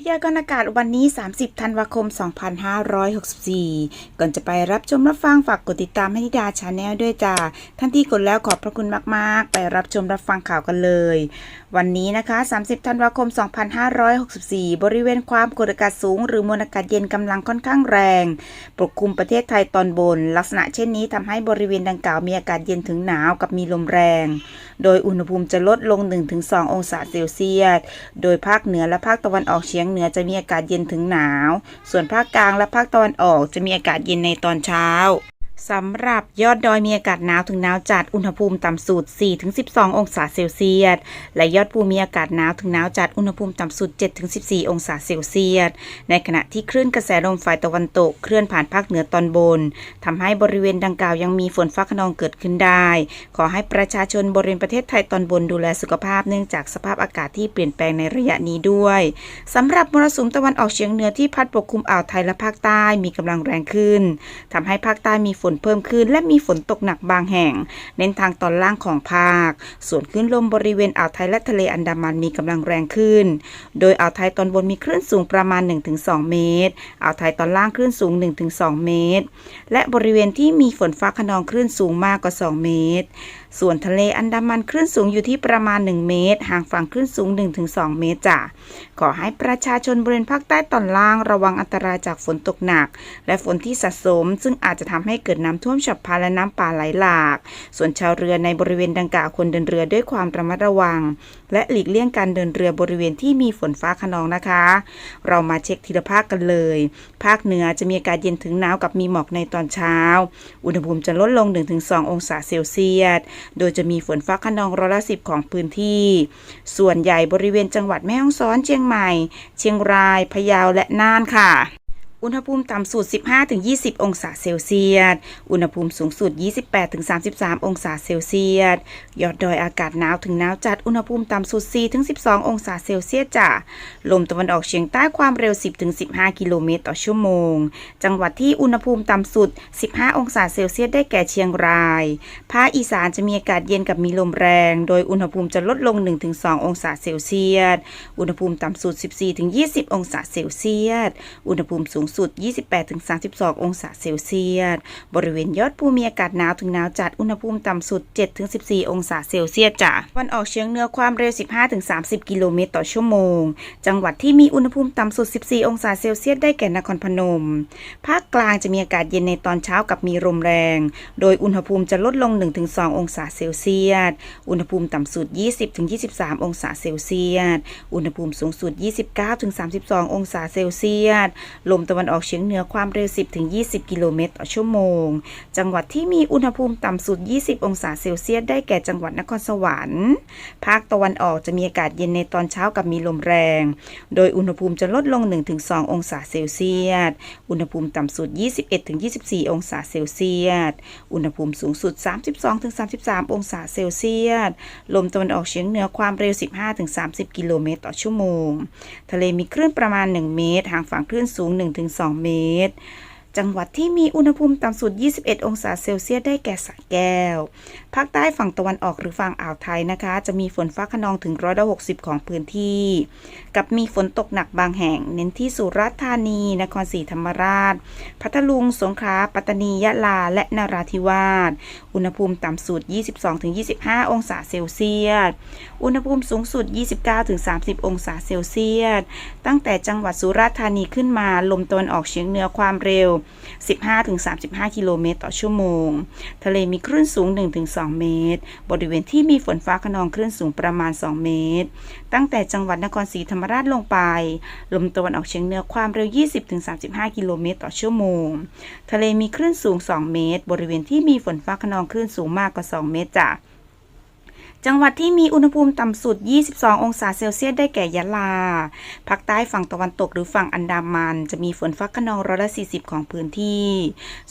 พยากรณ์อากาศวันนี้ 30 ธันวาคม 2564 ก่อนจะไปรับชมรับฟังฝากกดติดตามให้นิดาชาแนลด้วยจ้า ท่านที่กดแล้วขอบพระคุณมาก ๆ ไปรับชมรับฟังข่าวกันเลย วันนี้นะคะ 30 ธันวาคม 2564 บริเวณความกดอากาศสูง หรือมวลอากาศเย็นกำลังค่อนข้างแรง ปกคลุมประเทศไทยตอนบน ลักษณะเช่นนี้ทำให้บริเวณดังกล่าวมีอากาศเย็นถึงหนาวกับมีลมแรง โดยอุณหภูมิจะลดลง 1-2 องศาเซลเซียส โดยภาคเหนือและภาคตะวันออกเฉียงเหนือจะมีอากาศเย็นถึงหนาว ส่วนภาคกลางและภาคตะวันออกจะมีอากาศเย็นในตอนเช้า สำหรับยอดดอยมีอากาศหนาวถึงหนาวจัด อุณหภูมิต่ำสุด 4-12 องศาเซลเซียส และยอดภูมีอากาศหนาวถึงหนาวจัด อุณหภูมิต่ำสุด 7-14 องศาเซลเซียส ในขณะที่คลื่นกระแสลมฝ่ายตะวันตกเคลื่อนผ่านภาคเหนือตอนบนทำให้บริเวณดังกล่าวยังมีฝนฟ้าขนองเกิดขึ้นได้ ขอให้ประชาชนบริเวณประเทศไทยตอนบนดูแลสุขภาพเนื่องจากสภาพอากาศที่เปลี่ยนแปลงในระยะนี้ด้วยสำหรับมรสุมตะวันออกเฉียงเหนือที่พัดปกคลุมอ่าวไทยและภาคใต้มีกำลังแรงขึ้นทำให้ภาคใต้มีฝนเพิ่มขึ้น และมีฝนตกหนักบางแห่ง เน้นทางตอนล่างของภาค ส่วนคลื่นลมบริเวณอ่าวไทยและทะเลอันดามันมีกำลังแรงขึ้น โดยอ่าวไทยตอนบนมีคลื่นสูงประมาณ 1-2 เมตร อ่าวไทยตอนล่างคลื่นสูง 1-2 เมตร และบริเวณที่มีฝนฟ้าขนองคลื่นสูงมากกว่า 2 เมตร ส่วนทะเลอันดามันคลื่นสูงอยู่ที่ประมาณ 1 เมตร ห่างฝั่งคลื่นสูง 1-2 เมตรจ้ะ ขอให้ประชาชนบริเวณภาคใต้ตอนล่างระวังอันตรายจากฝนตกหนัก และฝนที่สะสม ซึ่งอาจจะทำให้เกิดน้ำท่วมฉับพลันและน้ำป่าไหลหลาก ส่วนชาวเรือในบริเวณดังกล่าวควรเดินเรือด้วยความระมัดระวัง และหลีกเลี่ยงการเดินเรือบริเวณที่มีฝนฟ้าขนองนะคะ เรามาเช็คทีละภาคกันเลย ภาคเหนือจะมีอากาศเย็นถึงหนาวกับมีหมอกในตอนเช้า อุณหภูมิจะลดลง 1-2 องศาเซลเซียส โดยจะมีฝนฟ้าขนองร้อยละสิบของพื้นที่ ส่วนใหญ่บริเวณจังหวัดแม่ฮ่องสอนเชียงใหม่ เชียงราย พะเยาและน่านค่ะ อุณหภูมิต่ำสุด 15-20 องศาเซลเซียส อุณหภูมิสูงสุด 28-33 องศาเซลเซียส ยอดดอยอากาศหนาวถึงหนาวจัด อุณหภูมิต่ำสุด 4-12 องศาเซลเซียสจ้ะ ลมตะวันออกเฉียงใต้ความเร็ว 10-15 กิโลเมตรต่อชั่วโมง จังหวัดที่อุณหภูมิต่ำสุด 15 องศาเซลเซียสได้แก่เชียงราย ภาคอีสานจะมีอากาศเย็นกับมีลมแรง โดยอุณหภูมิจะลดลง 1-2 องศาเซลเซียส อุณหภูมิต่ำสุด 14-20 องศาเซลเซียส อุณหภูมิสูงสุด 28-32 องศาเซลเซียส บริเวณยอดภูมีอากาศหนาวถึงหนาวจัด อุณหภูมิต่ำสุด 7-14 องศาเซลเซียสจ้ะวันออกเฉียงเหนือความเร็ว 15-30 กิโลเมตรต่อชั่วโมง จังหวัดที่มีอุณหภูมิต่ำสุด 14 องศาเซลเซียส ได้แก่นครพนม ภาคกลางจะมีอากาศเย็นในตอนเช้ากับมีลมแรง โดยอุณหภูมิจะลดลง 1-2 องศาเซลเซียส อุณหภูมิต่ำสุด 20-23 องศาเซลเซียส อุณหภูมิสูงสุด 29-32 องศาเซลเซียส ลมตะวันวันออกเฉียงเหนือความเร็ว 10-20 กิโลเมตรต่อชั่วโมง จังหวัดที่มีอุณหภูมิต่ำสุด 20 องศาเซลเซียส ได้แก่จังหวัดนครสวรรค์ ภาคตะวันออกจะมีอากาศเย็นในตอนเช้ากับมีลมแรง โดยอุณหภูมิจะลดลง 1-2 องศาเซลเซียส อุณหภูมิต่ำสุด 21-24 องศาเซลเซียส อุณหภูมิสูงสุด 32-33 องศาเซลเซียส ลมตะวันออกเฉียงเหนือความเร็ว 15-30 กิโลเมตรต่อชั่วโมง ทะเลมีคลื่นประมาณ 1 เมตร ห่างฝั่งคลื่นสูง1-2 เมตร จังหวัดที่มีอุณหภูมิต่ำสุด 21 องศาเซลเซียสได้แก่สระแก้ว ภาคใต้ฝั่งตะวันออกหรือฝั่งอ่าวไทยนะคะ จะมีฝนฟ้าขนองถึงร้อยละ60 ของพื้นที่ กับมีฝนตกหนักบางแห่ง เน้นที่สุราษฎร์ธานี นครศรีธรรมราช พัทลุง สงขลา ปัตตานี ยะลา และนราธิวาส อุณหภูมิต่ำสุด 22-25 องศาเซลเซียส อุณหภูมิสูงสุด 29-30 องศาเซลเซียส ตั้งแต่จังหวัดสุราษฎร์ธานีขึ้นมา ลมตะวันออกเฉียงเหนือความเร็ว15-35 กิโลเมตรต่อชั่วโมง ทะเลมีคลื่นสูง 1-2 เมตร บริเวณที่มีฝนฟ้าขนองคลื่นสูงประมาณ 2 เมตร ตั้งแต่จังหวัดนครศรีธรรมราชลงไป ลมตะวันออกเฉียงเหนือความเร็ว 20-35 กิโลเมตรต่อชั่วโมง ทะเลมีคลื่นสูง 2 เมตร บริเวณที่มีฝนฟ้าขนองคลื่นสูงมากกว่า 2 เมตรจ้ะ จังหวัดที่มีอุณหภูมิต่ำสุด 22 องศาเซลเซียสได้แก่ยะลา ภาคใต้ฝั่งตะวันตกหรือฝั่งอันดามัน จะมีฝนฟ้าขนองร้อยละ 40 ของพื้นที่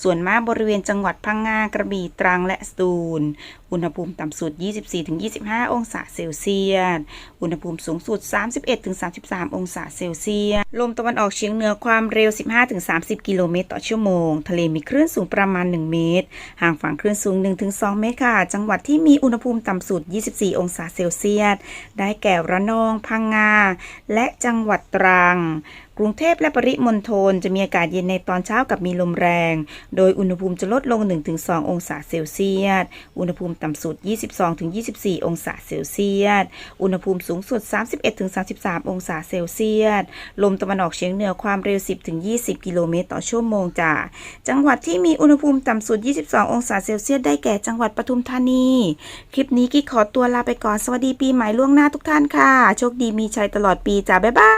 ส่วนมากบริเวณจังหวัดพังงากระบี่ตรังและสตูล อุณหภูมิต่ำสุด 24-25 องศาเซลเซียส อุณหภูมิสูงสุด 31-33 องศาเซลเซียส ลมตะวันออกเฉียงเหนือความเร็ว 15-30 กิโลเมตรต่อชั่วโมง ทะเลมีคลื่นสูงประมาณ 1 เมตร ห่างฝั่งคลื่นสูง 1-2 เมตรค่ะ จังหวัดที่มีอุณหภูมิต่ำสุด24 องศาเซลเซียส ได้แก่ระนอง พังงา และจังหวัดตรัง กรุงเทพและปริมณฑลจะมีอากาศเย็นในตอนเช้ากับมีลมแรง โดยอุณหภูมิจะลดลง 1-2 องศาเซลเซียส อุณหภูมิต่ำสุด 22-24 องศาเซลเซียส อุณหภูมิสูงสุด 31-33 องศาเซลเซียส ลมตะวันออกเฉียงเหนือความเร็ว 10-20 กิโลเมตรต่อชั่วโมงจ้ะจังหวัดที่มีอุณหภูมิต่ำสุด 22 องศาเซลเซียส ได้แก่จังหวัดปทุมธานี คลิปนี้กิ๊กขอตัวลาไปก่อน สวัสดีปีใหม่ล่วงหน้าทุกท่านค่ะ โชคดีมีชัยตลอดปีจ้ะบ๊ายบาย